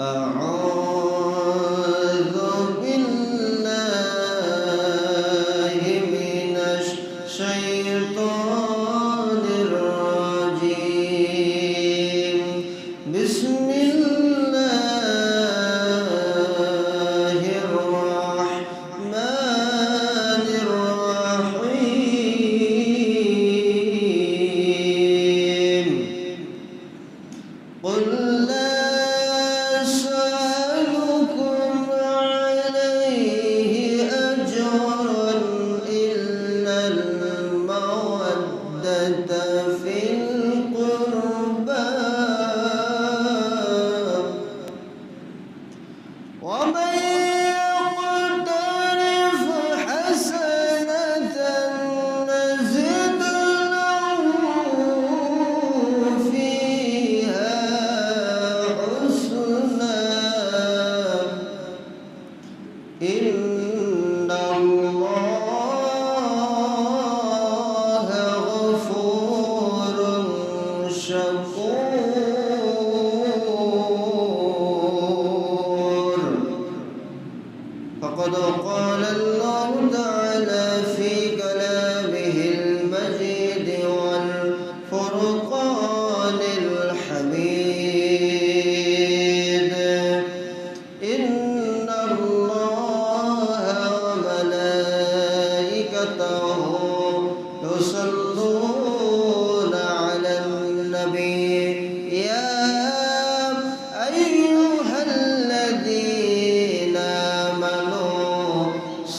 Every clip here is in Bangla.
أعوذ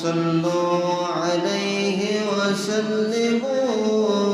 صلوا عليه وسلموا.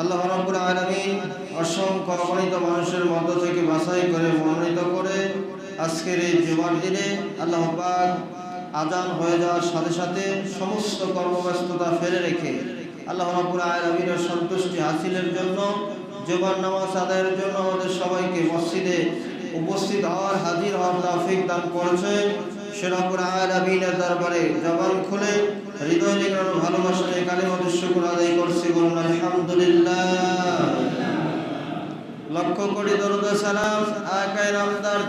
আল্লাহ রাব্বুল আলামিন অসংখ্য অগণিত মানুষের মধ্য থেকে বাছাই করে মনোনীত করে আজকের এই জুমার দিনে আল্লাহ পাক আজান হয়ে যাওয়ার সাথে সাথে সমস্ত কর্মব্যস্ততা ফেলে রেখে আল্লাহ রাব্বুল আলামিনের সন্তুষ্টি হাসিলের জন্য, জুমার নামাজ আদায়ের জন্য আমাদের সবাইকে মসজিদে উপস্থিত হওয়ার হাজির হওয়ার তাফিক দান করেছে। সেরকম আয়ের আবিনের দরবারে জবান খুলে হৃদয় লেখানো কালেমা আদায় বলুন, আলহামদুলিল্লাহ। লক্ষ কোটি দরুদ সালাম রামদার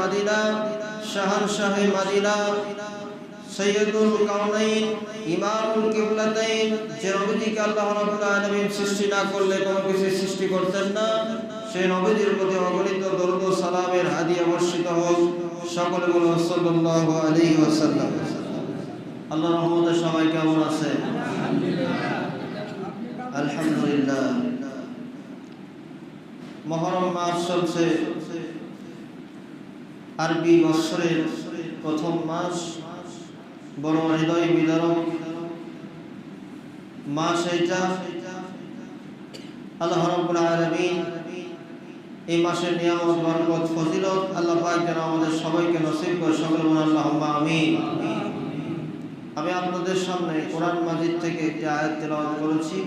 মাদিনা, শাহান শাহে মাদিনা, সৈয়দুল কাউনাইন, ইমামুল কিবলাতাইন, যে নবীজিকে আল্লাহ রাব্বুল আলামিন সৃষ্টি না করলে কোনো কিছু সৃষ্টি করতেন না, সেই নবীজির প্রতি অগণিত দরুদ সালামের হাদিয়া বর্ষিত হোক। সকলে বলুন, সাল্লাল্লাহু আলাইহি ওয়াসাল্লাম। আল্লাহ রহমতে সবাই কেমন আছে? আলহামদুলিল্লাহ। মহরম মাস চলছে। আরবি বৎসরের প্রথম মাস। বড় হৃদয় বিদারক। মাস এটা আল্লাহ রাব্বুল আলামিন এই মাসের নিয়ামত, বরকত, ফজিলত আল্লাহ পাক যেন আমাদের সবাইকে নসিব করে সকল বলুন আল্লাহুম্মা আমিন। আমি আপনাদের সামনে কোরআন মাজিদ থেকে একটি আয়াত তেলাওয়াত করেছি।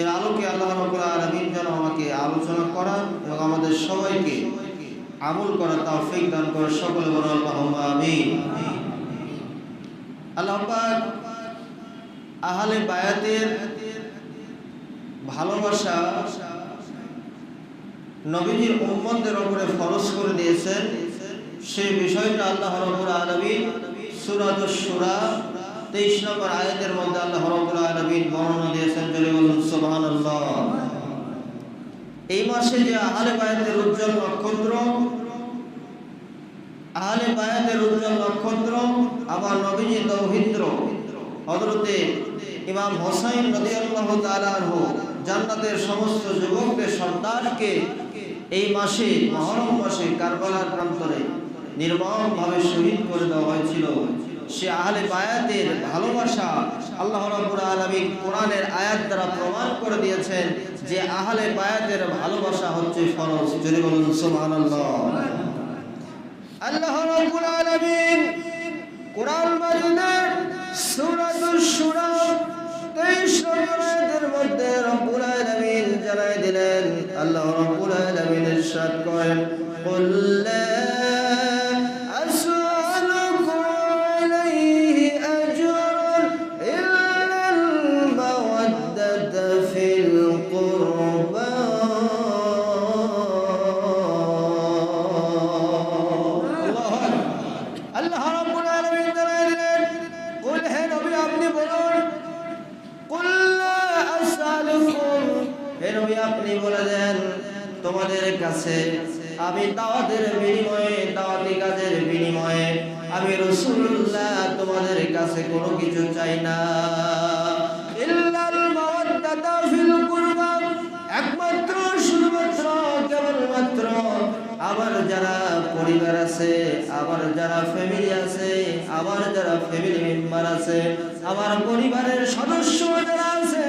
এর আলোকে আল্লাহ রাব্বুল আলামিন যেন আমাকে আলোচনা করা এবং আমাদের সবাইকে আমল করার তৌফিক দান করে সকলে বলুন, আল্লাহুম্মা আমিন। আল্লাহ আহলে বায়াতের ভালোবাসা নবীজির উম্মতদের উপরে ফরজ করে দিয়েছেন। সেই বিষয়টা আল্লাহ রাব্বুল আলামিন সূরাতুশ সূরা 23 নম্বর আয়াতের মধ্যে আল্লাহ রাব্বুল আলামিন বর্ণনা দিয়েছেন জলে বলুন, সুবহানাল্লাহ। এই মাসে যে আহলে বায়াতের উজ্জ্বল নক্ষত্র, আহলে বায়াতের উজ্জ্বল নক্ষত্র, আবার নবীজি তৌহিদ্র, হযরতে ইমাম হোসাইন জান্নাতের সমস্ত যুবকদের সন্তানকে এই মাসে, মহরম মাসে কারবালার প্রান্তরে নির্মমভাবে শহীদ করে দেওয়া হয়েছিল। সে আহলে বায়াতের ভালোবাসা আল্লাহ রাব্বুল আলামিন কোরআনের আয়াত দ্বারা প্রমাণ করে দিয়েছেন যে আহলে বায়াতের ভালোবাসা হচ্ছে ফরজ। যদি বলুন, সুবহানাল্লাহ। আল্লাহ রাব্বুল আলামিন কোরআন মাজিদের সূরাতুশ সূরা 23 নম্বর আয়াতের মধ্যে রব্বুল আলামিন জানাই দিলেন, আল্লাহ রাব্বুল আলামিন ইরশাদ করেন قل আমি দাওয়াতের বিনিময়ে দাওয়াতি কাজের বিনিময়ে, আমি রসুল্লাহ তোমাদের কাছে কোনো কিছু চাই না। একমাত্র, শুধুমাত্র, কেবলমাত্র আমার যারা পরিবার আছে, আমার যারা ফ্যামিলি আছে, আমার যারা ফ্যামিলি মেম্বার আছে, আমার পরিবারের সদস্য যারা আছে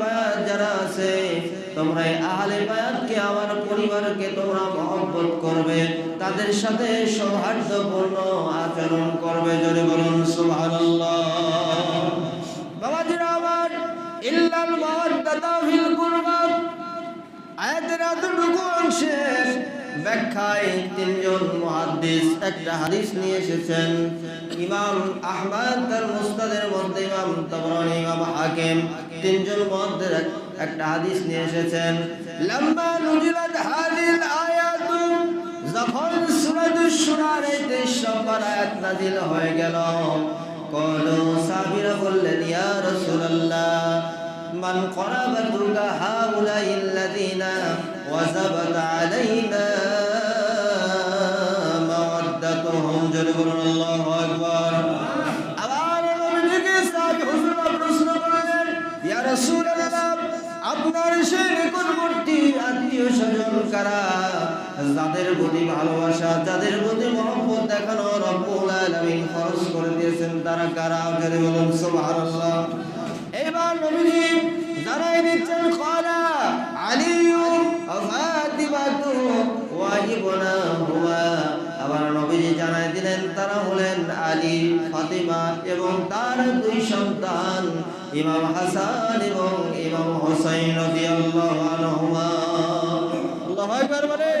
বায়াত যারা আছে তোমরা আহলে বায়াতকে, আমার পরিবারকে তোমরা মহব্বত করবে, তাদের সাথে সৌহার্দ্যপূর্ণ আচরণ করবে, জোরে বলুন, সুবহানাল্লাহ। বাবাজিরা আমার, ইল্লাল মাওয়াদ্দাতা ফিল কুরবা। আয়াতের এতটুকু অংশের ব্যাখ্যায় তিনজন মুহাদ্দিস একটা হাদিস নিয়ে এসেছেন। ইমাম আহমদ তার মুস্তাদের মধ্যে ইমাম তাবরানি, ইমাম হাকিম, তিনজন মুহাদ্দিস একটা হাদিস নিয়ে এসেছেন লম্বা নুজিলাত হাদিল আয়াতু যখন সূরাতুস সূরার এই আয়াত নাযিল হয়ে গেল, কলু সাবিরা বললেন, ইয়া রাসূলুল্লাহ, মান করাবাতুকা হাউলাইল লাযিনা ওয়াজাবাত আলাইনা মাওয়াদ্দাতুহুম জোরে আপনার সেই নিকটবর্তী আত্মীয় স্বজন কারা? যাদের প্রতি ভালোবাসা, যাদের প্রতি মহব্বত দেখানো রব্বুল খরচ করে দিয়েছেন, তারা কারা? জেনে বলুন এবার নবীজি জানাই দিচ্ছেন, কলা ইবনা আবার নবীজি জানাই দিলেন, তারা হলেন আলী, ফাতিমা এবং তার দুই সন্তান। ইমাম হাসান এবং ইমাম হোসাইন রাদিয়াল্লাহু আনহুমা। আল্লাহু আকবার বলে।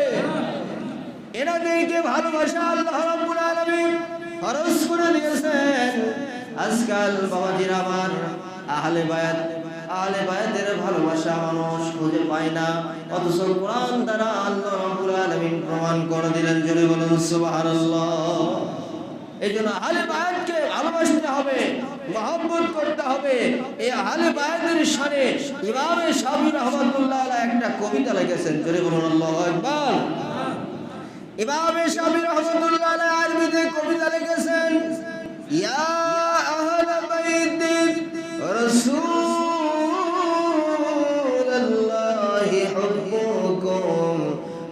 এনাদেরকে ভালোবাসা আল্লাহ রাব্বুল আলামিন ফরজ করে দিয়েছেন। আজকাল বাবাজির আমার আহলে বায়াত, আহলে বায়াতের ভালোবাসা মানুষ খুঁজে পায় না। অথচ কোরআন দ্বারা আল্লাহ রাব্বুল আলামিন প্রমাণ করে দিলেন। জোরে বলুন সুবহানাল্লাহ। এই জন্য আহলে বায়াতকে ভালোবাসতে হবে, মহব্বত করতে হবে। এই আহলে বায়াতের শানে ইমামে রহমাতুল্লাহ আলাইহি একটা কবিতা লিখেছেন, জোরে বলুন, আল্লাহু আকবার। ইমামে রহমাতুল্লাহ আলাইহি আরবিতে কবিতা লিখেছেন, ইয়া আহলে বাইতি রাসূলুল্লাহি হুব্বুকুম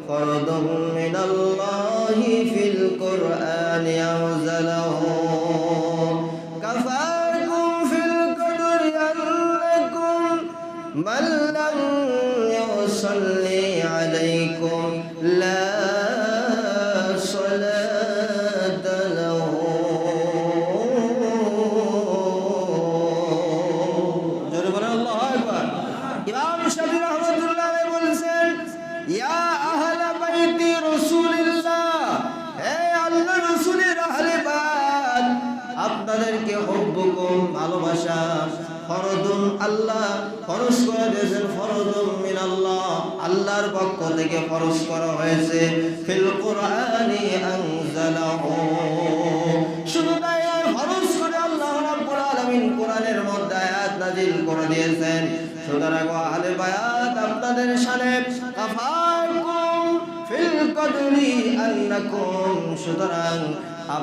ফরদুম মান লাম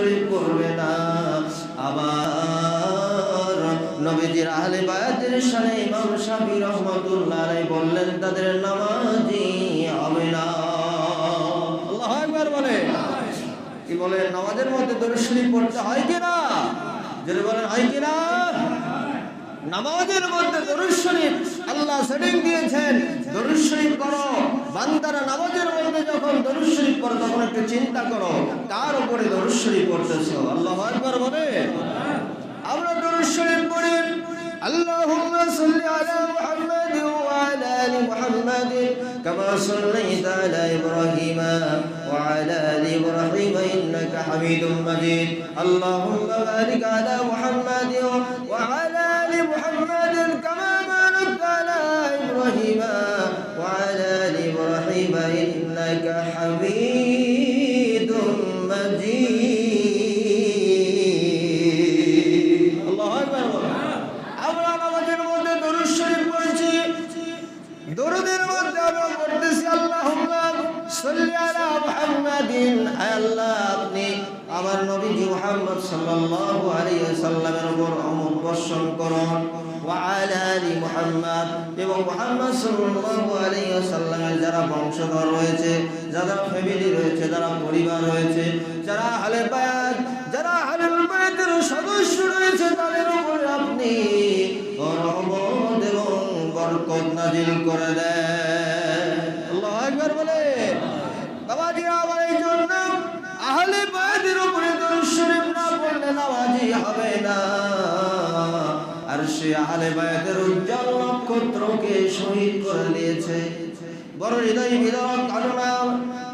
দরুদ করবে না। আবার নবীজির আহলে বায়াতের সালে ইমাম শাফি রহমতুল্লাহ বললেন, তাদের নামাজি হবে না। আল্লাহ একবার বলে। কি বলে? নামাজের মধ্যে দরুদ শরীফ পড়তে হয় কিনা? যদি বলেন, হয় কি না নামাজের মধ্যে দরুদ আল্লাহ সেটিং দিয়েছেন। দরুদ করো বান্দারা নামাজের মধ্যে যখন দরুদ করো তখন একটু চিন্তা করো তার উপরে দরুদ করতেছ আল্লাহ একবার বলে। আমরা দরুদ করি اللهم صل على محمد وعلى ال محمد كما صليت على ابراهيم وعلى ال ابراهيم انك حميد مجيد اللهم بارك على محمد وعلى বংশধর রয়েছে, যারা ফ্যামিলি রয়েছে, যারা পরিবার রয়েছে, যারা আহলে বায়াত, যারা আহলে বায়াতের সদস্য রয়েছে, তাদের উপরে আপনি করে হবে না। আর সে আহলে বায়াতের উজ্জ্বল নক্ষত্রকে শহীদ করে দিয়েছে। বড় হৃদয় বিদারক ঘটনা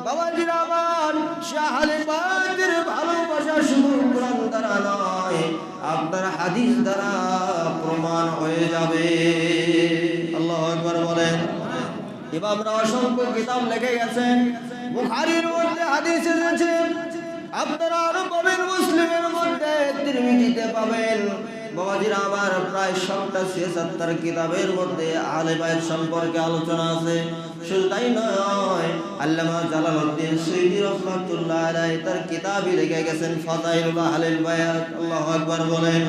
বাবাজির আমার সে আহলে বায়াতের ভালোবাসা শুধু কোরআন দ্বারা নয়, আপনার হাদিস দ্বারা প্রমাণ হয়ে যাবে। আল্লাহ একবার বলেন। ইমামরা অসংখ্য কিতাব লিখে গেছেন, বুখারীর মধ্যে হাদিস এসেছে, আপনারা আরও পাবেন মুসলিমের মধ্যে তিরমিজিতে পাবেন। বাবাজিরা প্রায় সবটা ছিয়াত্তর কিতাবের মধ্যে আহলে বাইত সম্পর্কে আলোচনা আছে। শুধু নয়, আল্লামা জালালউদ্দিন সুইদি রহমাতুল্লাহ আলাইহি তার কিতাবই লিখে গেছেন ফাদাইল আহলিল বায়াত। আল্লাহু বলেন,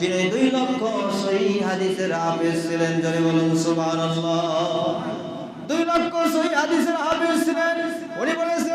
যিনি দুই লক্ষ সহি হাদিসের হাফেজ ছিলেন জনে বলুন দুই লক্ষ হাদিসের ছিলেন, উনি বলেছেন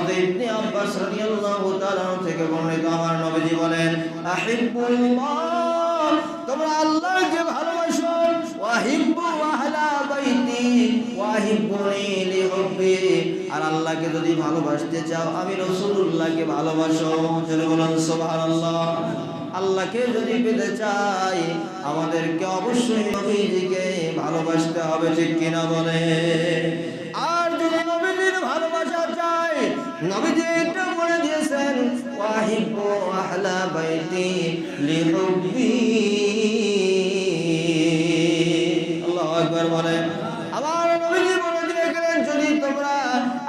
ইবনে আব্বাস রাদিয়াল্লাহু তাআলা থেকে বর্ণিত আমার নবীজি বলেন, আহিব্বুল্লাহ, তোমরা আল্লাহকে ভালোবাসো, ওয়াহিব্বু আহলা বাইতি, ওয়াহিব্বুনি লিহুব্বি। আর আল্লাহকে যদি ভালোবাসতে চাও, আমি রাসূলুল্লাহকে ভালোবাসো। জোরে বলুন, সুবহানাল্লাহ। আল্লাহকে যদি পেতে চাই, আমাদেরকে অবশ্যই নবীজিকে ভালোবাসতে হবে, ঠিক কিনা বলে? নবীজি বলে দিয়েছেন ওয়াহিব্বু আহলা বাইতি লিহুব্বি আল্লাহু আকবার বলে। আবার নবীজি বলে দিয়ে গেলেন, যদি তোমরা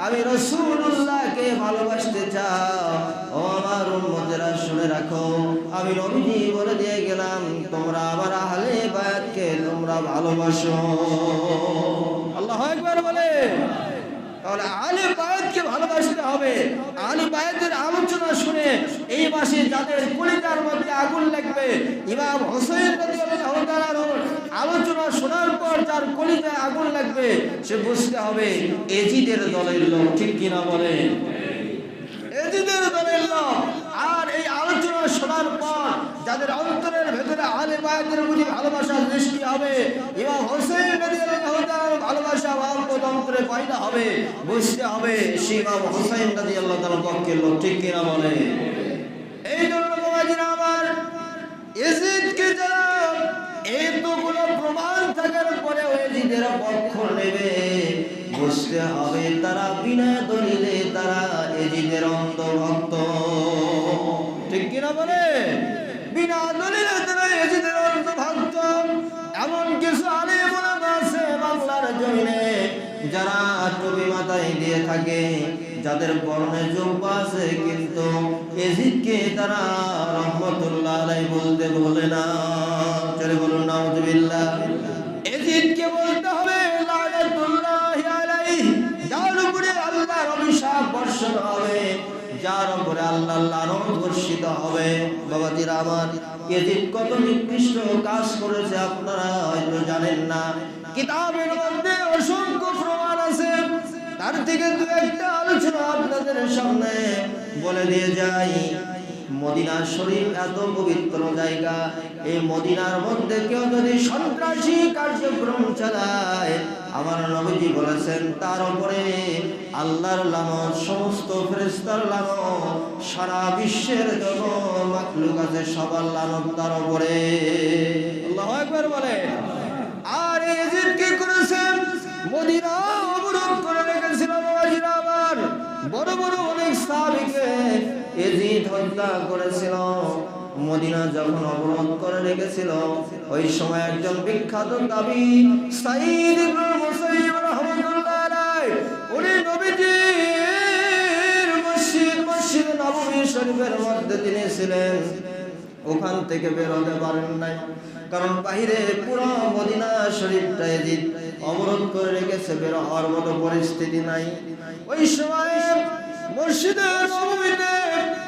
আমি রসুল্লাহকে ভালোবাসতে চাও, ও আমার উম্মতেরা শুনে রাখো। আমি নবীজি বলে দিয়ে গেলাম, তোমরা আমার আহলে বায়াতকে তোমরা ভালোবাসো। আল্লাহ একবার বলে। তাহলে বায়াতকে ভালোবাসতে হবে। আলে আলোচনা শুনে এই মাসে যাদের কলিজার মধ্যে আগুন লাগবে, ইমাম হোসেন আলোচনা শোনার পর যার কলিজায় আগুন লাগবে, সে বুঝতে হবে এজিদের দলের লোক, ঠিক কিনা বলে? এজিদের দলের লোক। আর এই আলোচনা শোনার পর যাদের আলে বায়াতের প্রতি ভালোবাসা সৃষ্টি হবে। ইমাম হোসেন ভালোবাসা ভাববোধ অন্তরে পয়দা হবে, বুঝতে হবে সেই ইমাম হোসেন রাদিয়াল্লাহু তাআলার পক্ষের লোক, ঠিক কিনা বলে? এই জন্য বাবাজিরা আমার এজিদকে যারা এতগুলো প্রমাণ থাকার পরেও এজিদের পক্ষ নেবে, বুঝতে হবে তারা বিনা দলিলে তারা এজিদের অন্তর্ভুক্ত ঠিক কিনা বলে বিনা দলিলে তারা এজিদের অন্তর্ভুক্ত এমন কিছু আলি ওলামা আছে বাংলার জমিনে যারা টুপি মাথায় দিয়ে থাকে, যাদের বর্ণে যোগ্য আছে, কিন্তু এজিদকে তারা রহমতুল্লাহ বলতে বলে না। চলে বলুন, নাউজুবিল্লাহ। উপরে আল্লাহ আরও ধর্ষিত হবে। বাবাজিরা আমার এদিন কত নিকৃষ্ট কাজ করেছে আপনারা হয়তো জানেন না। কিতাবের মধ্যে অসংখ্য প্রমাণ আছে। তার থেকে দু একটা আলোচনা আপনাদের সামনে বলে দিয়ে যাই। মদিনা শরীফ এত পবিত্র জায়গা, এই মদিনার মধ্যে কেউ যদি সন্ত্রাসী কার্যক্রম চালায়, আমার নবীজি বলেছেন, তার উপরে আল্লাহর লানত, সমস্ত ফেরেস্তার লানত, সারা বিশ্বের যত মাকলুক আছে, সবার লানত তার উপরে। একবার বলে। আর কি করেছেন মদিনা অবরোধ করে রেখেছিল আবার। বড় বড় অনেক সাহাবীকে এজিদ হত্যা করেছিল। মদিনা যখন অবরোধ করে রেখেছিল, ওই সময় একজন বিখ্যাত দাবি, সাইদ মসজিদ শরীফের মধ্যে তিনি ছিলেন। ওখান থেকে বের হতে পারেন নাই, কারণ পুরো মদিনা অবরোধ করে রেখেছে মতো পরিস্থিতি নাই। ওই সময় মসজিদে নববীতে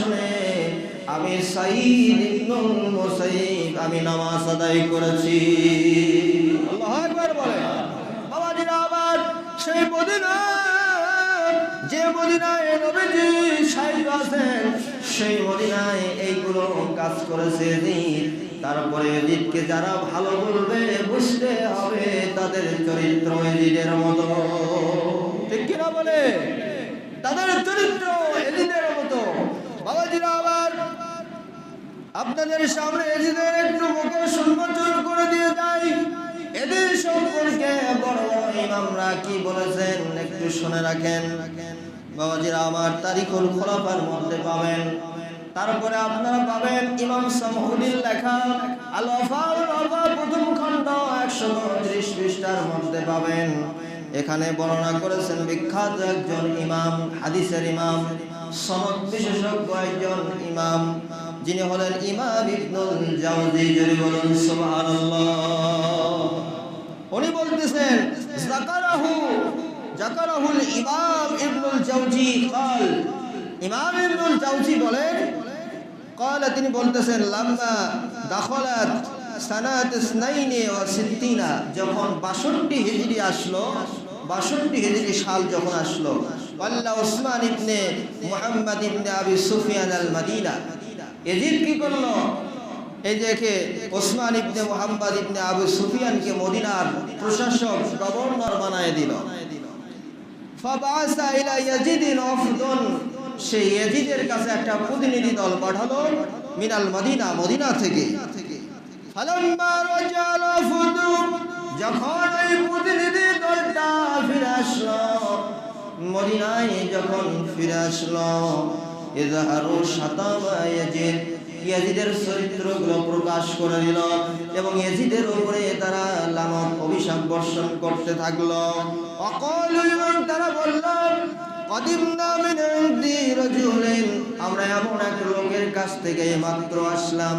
শুনে আমি সাইদ ইবনুল মুসাইব আমি নামাজ আদায় করেছি। আল্লাহু আকবার বলে বাবাজিরা আবার সেই মদিনা যে মদিনায় নবীজি সাহিত্য আছেন সেই মদিনায় এইগুলো কাজ করেছে তারপরে যারা ভালো বলবে বুঝতে হবে তাদের চরিত্র এজিদের মতো। ঠিক কিনা বলে? তাদের চরিত্র আবার আপনাদের সামনে এজিদের একটু মুখে সুন্মোচন করে দিয়ে যাই। এদের সম্পর্কে বড় ইমামরা কি বলেছেন একটু শুনে রাখেন। বাবাজিরা আমার তারিখুল খোলাফার মধ্যে পাবেন। তারপরে আপনারা পাবেন ইমাম সামহুদ্দিন লেখা আল ওয়াফাউল ওয়াফা প্রথম খণ্ড একশো ত্রিশ পৃষ্ঠার মধ্যে পাবেন। এখানে বর্ণনা করেছেন বিখ্যাত একজন ইমাম, হাদিসের ইমাম। সনদ বিশেষজ্ঞ একজন ইমাম যিনি হলেন ইমাম ইবনুল জাওজি যদি বলুন সুবহানাল্লাহ উনি বলতেছেন জাকারাহু জাকারাহুল ইমাম ইবনুল জাওজি قال ইমাম ইবনুল জাওজি বলেন قال তিনি বলতেছেন লাম্মা দাখলাত সানাত ইসনাইনি ওয়া সিত্তিনা যখন 62 হিজরি আসলো 62 হিজরি সাল যখন আসলো আল্লাহ ওসমান ইবনে মুহাম্মদ ইবনে আবি সুফিয়ান আল মাদিনা এজিদ কি করল? এই দেখে ওসমান ইবনে মুহাম্মদ ইবনে আবু সুফিয়ানকে মদিনার প্রশাসক গভর্নর বানায় দিল। ফাবাসা ইলা ইয়াজিদিন ওয়াফদুন সেই ইয়াজিদের কাছে একটা প্রতিনিধি দল পাঠালো মিনাল মদিনা মদিনা থেকে। ফালাম্মা রাজাল ওয়াফদু যখন ওই প্রতিনিধি দলটা ফিরে আসলো, মদিনায় যখন ফিরে আসলো ইজহারু শাতামা ইয়াজিদের চরিত্রগুলো প্রকাশ করে দিল এবং ইয়াজিদের উপরে তারা লানত অভিশাপ বর্ষণ করতে থাকল। অকল এবং তারা বলল আমরা এমন এক লোকের কাছ থেকে মাত্র আসলাম।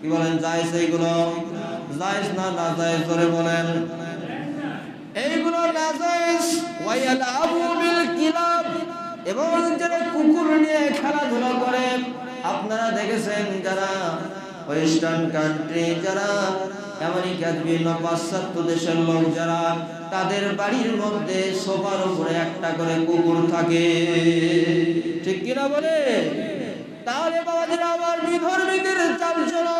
কি বলেন জায়েজ এইগুলো জায়েজ না না জায়েজ ধরে বলেন। এইগুলো না জায়েজ ওয়ায়ালাবু বিল কিলাব। এবং যারা কুকুর নিয়ে খেলাধুলা করে, আপনারা দেখেছেন যারা ওয়েস্টার্ন কান্ট্রি, যারা আমেরিকার বিভিন্ন পাশ্চাত্য দেশের লোক, যারা তাদের বাড়ির মধ্যে সোফার উপরে একটা করে কুকুর থাকে। ঠিক কিনা বলে? তাহলে বাবাজিরা আমার বিধর্মীদের চালচলন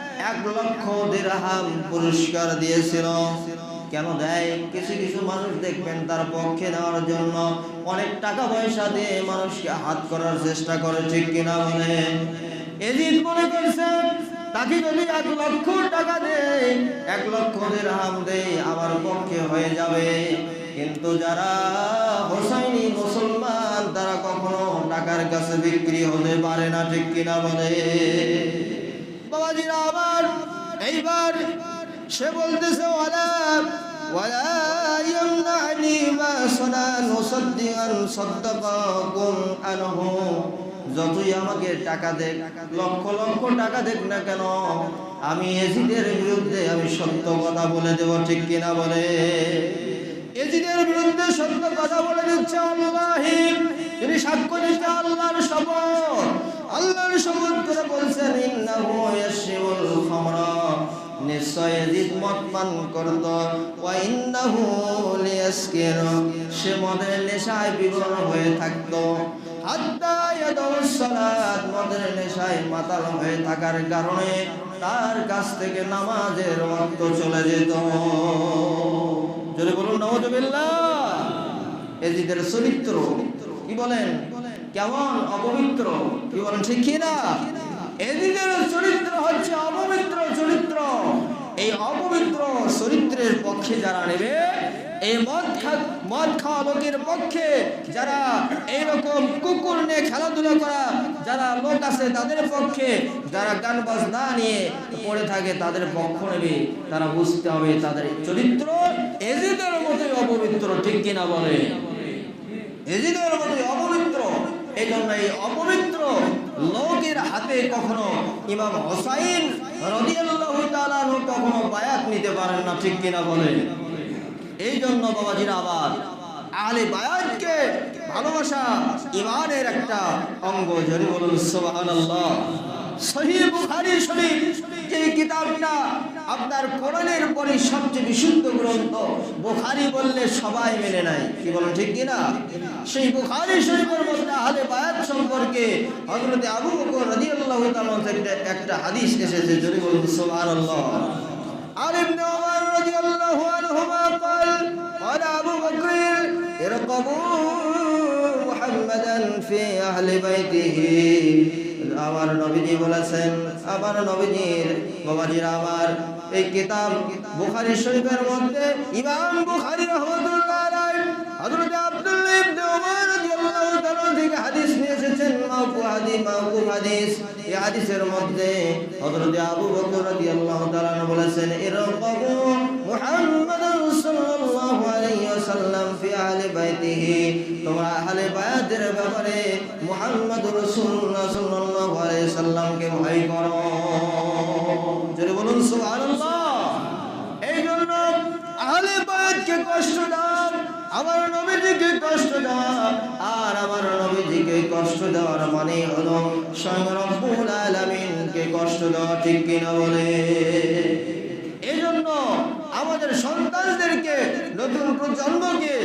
এক লক্ষ দিরহাম পুরস্কার দিয়েছিল। কেন দেয়? কিছু কিছু মানুষ দেখবেন তার পক্ষে নেওয়ার জন্য অনেক টাকা পয়সা দিয়ে মানুষকে হাত করার চেষ্টা করে, ঠিক কিনা বলে? এজিদ মনে করছেন তাকে যদি এক লক্ষ টাকা দেয়, এক লক্ষ দিরহাম দেয় আমার পক্ষে হয়ে যাবে। কিন্তু যারা হোসাইনি মুসলমান, তারা কখনো টাকার কাছে বিক্রি হতে পারে না, ঠিক কিনা বলে? বাবাজিরা আবার এইবার সে বলতেছে, ওয়ালা ওয়ালা ইয়ামনানি মা সানান মুসাদ্দিকান সাদ্দাকাকুম আনহু। যতই আমাকে টাকা দেখ, লক্ষ লক্ষ টাকা দেখ না কেন, আমি এজিদের বিরুদ্ধে আমি সত্য কথা বলে দেব, ঠিক কিনা বলে? এজিদের বিরুদ্ধে সত্য কথা বলে দিচ্ছে আল্লাহি। তিনি সাক্ষ্য দিচ্ছে আল্লাহর শপথ। আল্লাহর শপথ বলছেন, ইন্নাহু ইয়াশিবুল খামরা। নিশ্চয় এজিদ মদ পান করত। ওয়া ইন্নাহু লিয়াসকির। সে মদের নেশায় বিভোর হয়ে থাকতো। হাত্তা ইয়াদাউস সালাত, মদের নেশায় মাতাল হয়ে থাকার কারণে তার কাছ থেকে নামাজের ওয়াক্ত চলে যেত। যদি বলুন নওয়াজবিল্লাহ এজিদের চরিত্র কি বলেন? কেমন অপবিত্র? কি ঠিক কি না এদিকের চরিত্র হচ্ছে অপবিত্র চরিত্র। এই অপবিত্র চরিত্রের পক্ষে যারা নেবে, এই মদ মদ খাওয়া লোকের পক্ষে যারা এইরকম কুকুর নিয়ে খেলাধুলা করা যারা লোক আছে তাদের পক্ষে যারা গান বাজনা নিয়ে পড়ে থাকে তাদের পক্ষ নেবে। তারা বুঝতে হবে তাদের চরিত্র এজিদের মতোই অপবিত্র, ঠিক কিনা বলে এজিদের মতোই অপবিত্র এই জন্য এই অপবিত্র লোকের হাতে কখনো কখনো বায়াত নিতে পারেন না, ঠিক এই জন্য ভালোবাসা ইমানের একটা অঙ্গ। জরিমুল বলুন সুবহানাল্লাহ সহিহ বুখারী শরীফ যে কিতাবটা আপনার কোরআনের পরে সবচেয়ে বিশুদ্ধ গ্রন্থ বুখারী বললে সবাই মেনে নেয় কি বলেন ঠিক কি না সেই বুখারী শরীফের মধ্যে আহলে বায়াত সম্পর্কে হযরত আবু বকর রাদিয়াল্লাহু তাআলা থেকে একটা হাদিস এসেছে যদি বলুন সুবহানাল্লাহ عن ابن عمر رضي الله عنهما قال قال أبو بكر ارقبوا محمدا في أهل بيته আমার নবীজি বলেছেন, আমার নবীজির বাবাজির আমার এই কিতাব বুখারী শরীফের মধ্যে, ইমাম বুখারী রহমাতুল্লাহ আলাইহি, হযরত আব্দুল্লাহ ইবনে রাদিয়াল্লাহু তাআলা থেকে হাদিস নিয়ে এসেছেন হাদিস হাদিস। এই হাদিসের মধ্যে হযরত আবু বকর রাদিয়াল্লাহু তাআলা বলেছেন ফি আহলি তোমরা আহলে বায়াতের ব্যাপারে মুহাম্মদুর রাসূলুল্লাহ সাল্লাল্লাহু আলাইহি সাল্লামকে ভয় করো। জোরে বলুন, সুবহানাল্লাহ। এই জন্য আহলে বায়াতকে কষ্ট দাও, আমার নবীজিকে কষ্ট দেওয়া আর আমার নবীজিকে কষ্ট দেওয়ার মানে হলো স্বয়ং রব্বুল কষ্ট দেওয়া ঠিক কিনা বলে। আমাদের সন্তানদেরকে নতুন প্রজন্মকে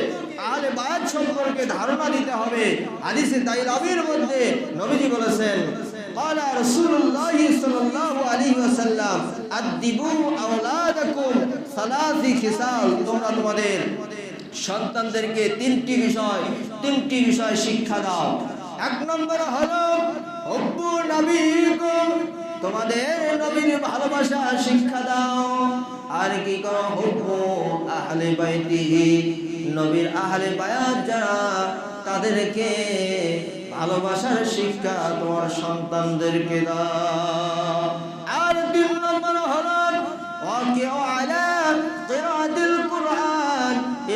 আহলে বায়াত সম্পর্কে ধারণা দিতে হবে হাদিসে তাই রবির মধ্যে নবীজি বলেছেন قال رسول الله صلى الله عليه وسلم أدبوا أولادكم ثلاث خصال তোমরা তোমাদের সন্তানদেরকে তিনটি বিষয় তিনটি বিষয় শিক্ষা দাও এক নম্বর হলো হব্বু নবীকুম তোমাদের নবীর ভালোবাসা শিক্ষা দাও আহলে বাইতিহি নবীর আহলে বায়াত যারা, তাদেরকে ভালোবাসার শিক্ষা তোমার সন্তানদেরকে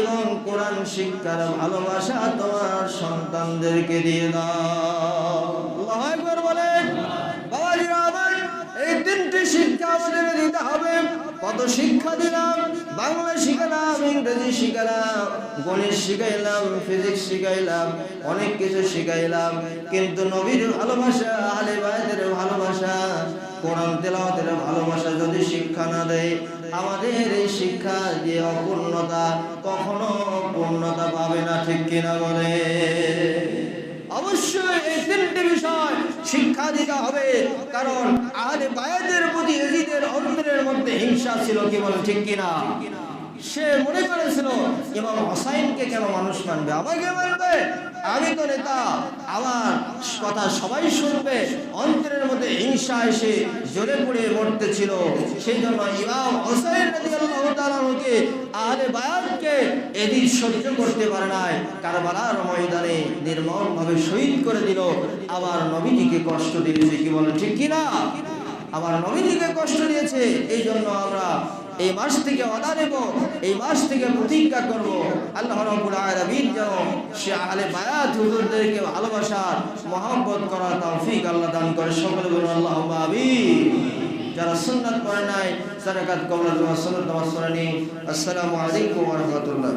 এবং কোরআন শিক্ষার ভালোবাসা তোমার সন্তানদেরকে দিয়ে দাও। আল্লাহু আকবার বলেন এই তিনটি শিক্ষা আমাদের দিতে হবে। কত শিক্ষা দিলাম, বাংলা শিখালাম, ইংরেজি শিখালাম, গণিত শিখাইলাম, ফিজিক্স শিখাইলাম, অনেক কিছু শিখাইলাম। কিন্তু নবীর ভালোবাসা আলে ভাইদের ভালোবাসা, কোরআন তেলাওয়াতের ভালোবাসা যদি শিক্ষা না দেয়, আমাদের এই শিক্ষা যে অপূর্ণতা কখনো পূর্ণতা পাবে না, ঠিক কিনা বলে? অবশ্যই শিক্ষা দিতে হবে। কারণ আহলে বায়াতের প্রতি এজিদের অন্তরের মধ্যে হিংসা ছিল কি বলে ঠিক কিনা? সে মনে করেছিল ইমাম হোসাইনকে কেন মানুষ মানবে? আমাকে মানবে? আমি তো নেতা, আমার কথা সবাই শুনবে। অন্তরের মধ্যে হিংসা এসে জোরে পড়ে মরতেছিল। সেই জন্য ইমাম হোসাইন রাদিয়াল্লাহু তাআলাকে আহলে বায়াতকে এদিন সহ্য করতে পারে নাই। কারবালার ময়দানে নির্মমভাবে শহীদ করে দিল। আবার নবীজিকে কষ্ট দিয়েছে, কি বলে ঠিক কি না আবার নবীজিকে কষ্ট দিয়েছে। এই জন্য আমরা এই মাস থেকে অদা নেব এই মাস থেকে প্রতিজ্ঞা করব। আল্লাহ রব্বুল আলামিন যেন সে আলে বায়াত হুজুরদেরকে ভালোবাসার মহব্বত করার তৌফিক আল্লাহ দান করে। সকলে বলুন আল্লাহ আমিন। যারা সুন্নাত করে নাই সারাকাত কবলা তোমার সুন্নাত পড়েনি আসসালামু আলাইকুম ওয়া রাহমাতুল্লাহ।